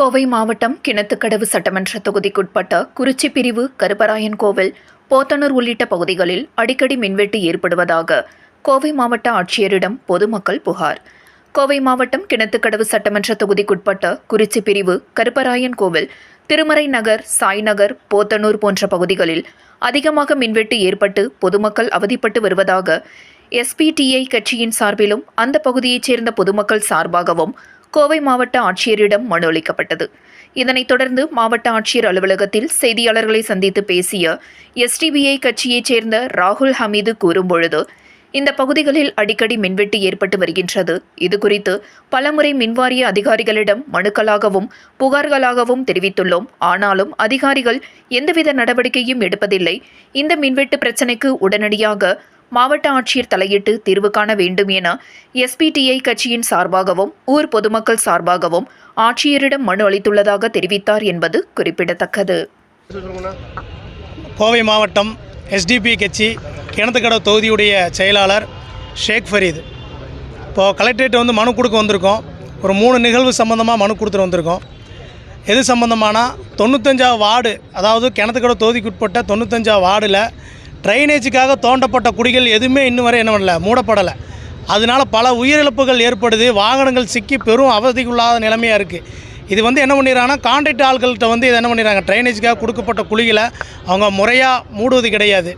கோவை மாவட்டம் கிணத்துக்கடவு சட்டமன்ற தொகுதிக்குட்பட்ட குறிச்சி பிரிவு கருப்பராயன் கோவில் போத்தனூர் உள்ளிட்ட பகுதிகளில் அடிக்கடி மின்வெட்டு ஏற்படுவதாக கோவை மாவட்ட ஆட்சியரிடம் பொதுமக்கள் புகார். கோவை மாவட்டம் கிணத்துக்கடவு சட்டமன்ற தொகுதிக்குட்பட்ட குறிச்சி பிரிவு கருப்பராயன் கோவில் திருமறை நகர் சாய்நகர் போத்தனூர் போன்ற பகுதிகளில் அதிகமாக மின்வெட்டு ஏற்பட்டு பொதுமக்கள் அவதிப்பட்டு வருவதாக எஸ்பிடிஐ கட்சியின் சார்பிலும் அந்த பகுதியைச் சேர்ந்த பொதுமக்கள் சார்பாகவும் கோவை மாவட்ட ஆட்சியரிடம் மனு அளிக்கப்பட்டது. இதனைத் தொடர்ந்து மாவட்ட ஆட்சியர் அலுவலகத்தில் செய்தியாளர்களை சந்தித்து பேசிய எஸ்டிபிஐ கட்சியைச் சேர்ந்த ராகுல் ஹமீது கூறும்பொழுது இந்த பகுதிகளில் அடிக்கடி மின்வெட்டு ஏற்பட்டு வருகின்றது. இதுகுறித்து பலமுறை மின்வாரிய அதிகாரிகளிடம் மனுக்களாகவும் புகார்களாகவும் தெரிவித்துள்ளோம். ஆனாலும் அதிகாரிகள் எந்தவித நடவடிக்கையும் எடுப்பதில்லை. இந்த மின்வெட்டு பிரச்சினைக்கு உடனடியாக மாவட்ட ஆட்சியர் தலையிட்டு தீர்வு காண வேண்டும் என எஸ்பிடிஐ கட்சியின் சார்பாகவும் ஊர் பொதுமக்கள் சார்பாகவும் ஆட்சியரிடம் மனு அளித்துள்ளதாக தெரிவித்தார் என்பது குறிப்பிடத்தக்கது. கோவை மாவட்டம் எஸ்டிபி கட்சி கிணத்துக்கடை தொகுதியுடைய செயலாளர் ஷேக் ஃபரீத். இப்போது கலெக்டரேட் வந்து மனு கொடுக்க வந்திருக்கோம். ஒரு மூணு நிகழ்வு சம்மந்தமாக மனு கொடுத்துட்டு வந்திருக்கோம். எது சம்மந்தமானா தொண்ணூத்தஞ்சாவது வார்டு அதாவது கிணத்துக்கடவு தொகுதிக்குட்பட்ட தொண்ணூத்தஞ்சாவது வார்டில் ட்ரைனேஜுக்காக தோண்டப்பட்ட குடிகள் எதுவுமே இன்னும் வரை என்ன பண்ணல மூடப்படலை. அதனால பல உயிரிழப்புகள் ஏற்படுது வாகனங்கள் சிக்கி பெரும் அவதிக்குள்ளாத நிலைமையாக இருக்குது இது வந்து என்ன பண்ணிடுறாங்கன்னா கான்ட்ராக்ட் ஆள்கள்கிட்ட வந்து இதை என்ன பண்ணிடுறாங்க ட்ரைனேஜுக்காக கொடுக்கப்பட்ட குழிகளை அவங்க முறையாக மூடுவது கிடையாது.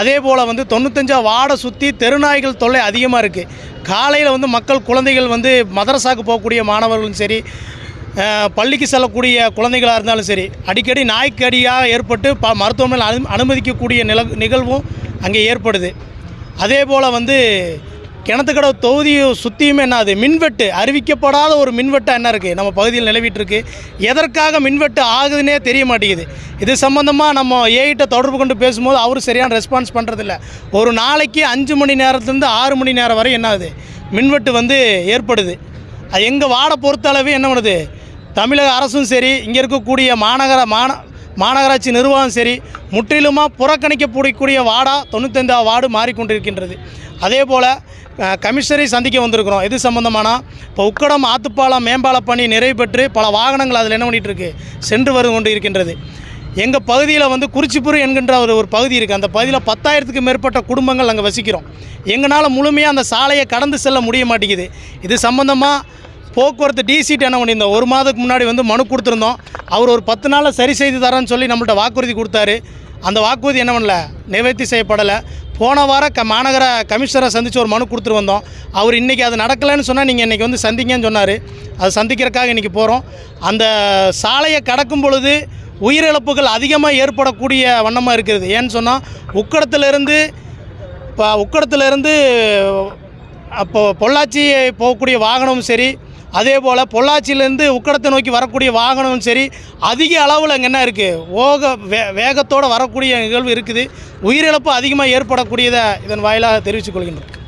அதே போல் வந்து தொண்ணூத்தஞ்சா வாடை சுற்றி தெருநாய்கள் தொல்லை அதிகமாக இருக்குது காலையில் வந்து மக்கள் குழந்தைகள் வந்து மதரசாக்கு போகக்கூடிய மாணவர்களும் சரி பள்ளிக்கு செல்லக்கூடிய குழந்தைகளாக இருந்தாலும் சரி அடிக்கடி நாய்க்கடியாக ஏற்பட்டு ப மருத்துவமனையில் அனு அனுமதிக்கக்கூடிய நில நிகழ்வும் அங்கே ஏற்படுது. அதே போல் வந்து கிணத்துக்கடவு தொகுதியை சுற்றியுமே என்ன அது மின்வெட்டு அறிவிக்கப்படாத ஒரு மின்வெட்டு என்ன இருக்குது நம்ம பகுதியில் நிலவிட்டுருக்கு. எதற்காக மின்வெட்டு ஆகுதுன்னே தெரிய மாட்டேங்குது. இது சம்மந்தமாக நம்ம ஏகிட்ட தொடர்பு கொண்டு பேசும்போது அவர் சரியான ரெஸ்பான்ஸ் பண்ணுறதில்ல ஒரு நாளைக்கு அஞ்சு மணி நேரத்துலேருந்து ஆறு மணி நேரம் வரை என்ன ஆகுது? மின்வெட்டு வந்து ஏற்படுது. அது எங்கள் வார்டை பொறுத்தளவு என்ன பண்ணுது? தமிழக அரசும் சரி இங்கே இருக்கக்கூடிய மாநகர மாந மாநகராட்சி நிர்வாகம் சரி முற்றிலுமாக புறக்கணிக்கப்படக்கூடிய வார்டா தொண்ணூத்தைந்தாவது வார்டு மாறிக்கொண்டிருக்கின்றது. அதே போல் கமிஷனரை சந்திக்க வந்திருக்கிறோம். எது சம்மந்தமானா இப்போ உக்கடம் ஆத்துப்பாலம் மேம்பால பணி நிறைவு பெற்று பல வாகனங்கள் அதில் என்ன பண்ணிகிட்டு இருக்கு சென்று வரு கொண்டு இருக்கின்றது எங்கள் பகுதியில் வந்து குறிச்சிப்புறு என்கின்ற ஒரு ஒரு பகுதி இருக்குது அந்த பகுதியில் பத்தாயிரத்துக்கு மேற்பட்ட குடும்பங்கள் அங்கே வசிக்கிறோம். எங்களால் முழுமையாக அந்த சாலையை கடந்து செல்ல முடிய மாட்டேங்குது. இது சம்மந்தமாக போக்குவரத்து டிசிட்டு என்ன பண்ணியிருந்தோம்? ஒரு மாதத்துக்கு முன்னாடி வந்து மனு கொடுத்துருந்தோம். அவர் ஒரு பத்து நாளில் சரி செய்து தரேன்னு சொல்லி நம்மள்ட்ட வாக்குறுதி கொடுத்தாரு. அந்த வாக்குறுதி என்ன பண்ணல? நிவர்த்தி செய்யப்படலை. போன வாரம் க மாநகர கமிஷனரை சந்தித்து ஒரு மனு கொடுத்துட்டு வந்தோம். அவர் இன்றைக்கி அது நடக்கலைன்னு சொன்னால் நீங்கள் இன்றைக்கி வந்து சந்திங்கன்னு சொன்னார். அது சந்திக்கிறதுக்காக இன்றைக்கி போகிறோம் அந்த சாலையை கடக்கும் பொழுது உயிரிழப்புகள் அதிகமாக ஏற்படக்கூடிய வண்ணமாக இருக்கிறது. ஏன்னு சொன்னால் உக்கடத்துலேருந்து இப்போ உக்கடத்துலேருந்து அப்போ பொள்ளாச்சி போகக்கூடிய வாகனமும் சரி அதே போல் பொள்ளாச்சியிலேருந்து உக்கடத்தை நோக்கி வரக்கூடிய வாகனமும் சரி அதிக அளவில் அங்கே என்ன இருக்குது ஓக வே வேகத்தோடு வரக்கூடிய நிகழ்வு இருக்குது. உயிரிழப்பு அதிகமாக ஏற்படக்கூடியதை இதன் வாயிலாக தெரிவித்துக் கொள்கின்றது